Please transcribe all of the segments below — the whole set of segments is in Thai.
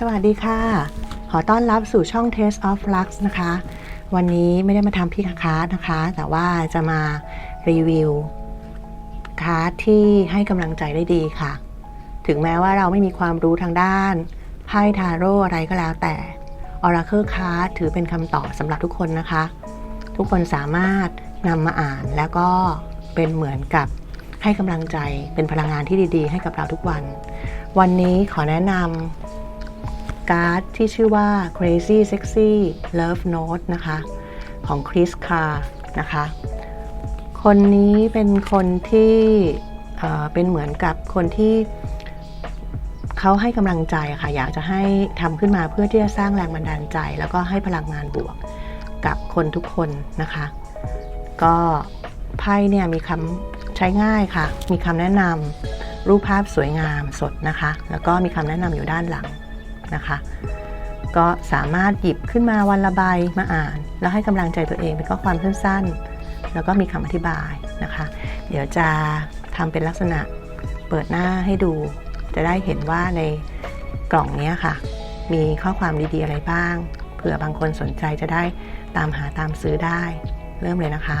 สวัสดีค่ะ ขอต้อนรับสู่ช่อง Taste of Lux นะคะ วันนี้ไม่ได้มาทำพี่คาร์ดนะคะ แต่ว่าจะมารีวิวคาร์ดที่ให้กำลังใจได้ดีค่ะ ถึงแม้ว่าเราไม่มีความรู้ทางด้านไพ่ทาโร่อะไรก็แล้วแต่ Oracle Card ถือเป็นคำตอบสำหรับทุกคนนะคะ ทุกคนสามารถนำมาอ่านแล้วก็เป็นเหมือนกับให้กำลังใจเป็นพลังงานที่ดี ๆ ให้กับเราทุกวัน วันนี้ขอแนะนำ การ์ดที่ชื่อว่า Crazy Sexy Love Note นะคะ ของ Chris car นะคะ คนนี้เป็นคนที่เป็นเหมือนกับคนที่เขาให้กำลังใจค่ะ อยากจะให้ทำขึ้นมาเพื่อที่จะสร้างแรงบันดาลใจ แล้วก็ให้พลังงานบวกกับคนทุกคนนะคะ ก็ไพ่เนี่ยมีคำใช้ง่ายค่ะ มีคำแนะนำรูปภาพสวยงามสดนะคะ แล้วก็มีคำแนะนำอยู่ด้านหลัง นะคะ ก็สามารถหยิบขึ้นมาวันละใบมาอ่าน แล้วให้กำลังใจตัวเองเป็นข้อความสั้นๆ แล้วก็มีคำอธิบายนะคะ เดี๋ยวจะทำเป็นลักษณะเปิดหน้าให้ดู จะได้เห็นว่าในกล่องนี้ค่ะ มีข้อความดีๆอะไรบ้าง เผื่อบางคนสนใจจะได้ตามหาตามซื้อได้ เริ่มเลยนะคะ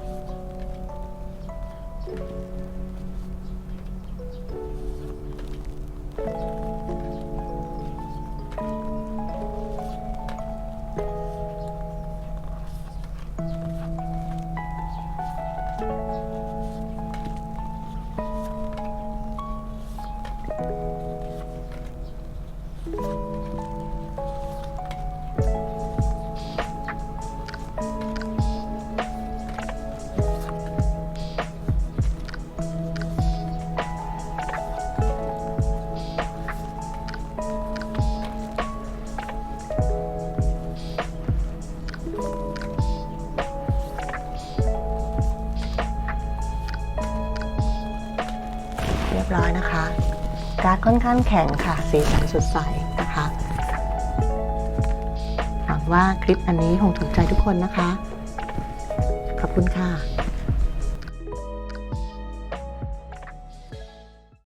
เรียบร้อยนะคะ การ์ดค่อนข้างแข็งค่ะ สีสันสดใสนะคะหวังว่าคลิปอันนี้คงถูกใจทุกคนนะคะ ขอบคุณค่ะ